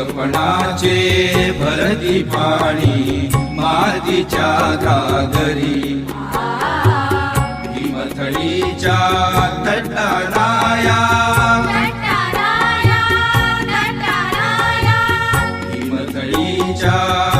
आमचे भरती पाणी मातीच्या घागरी. हिमथडीच्या तटाराया. हिमथडीच्या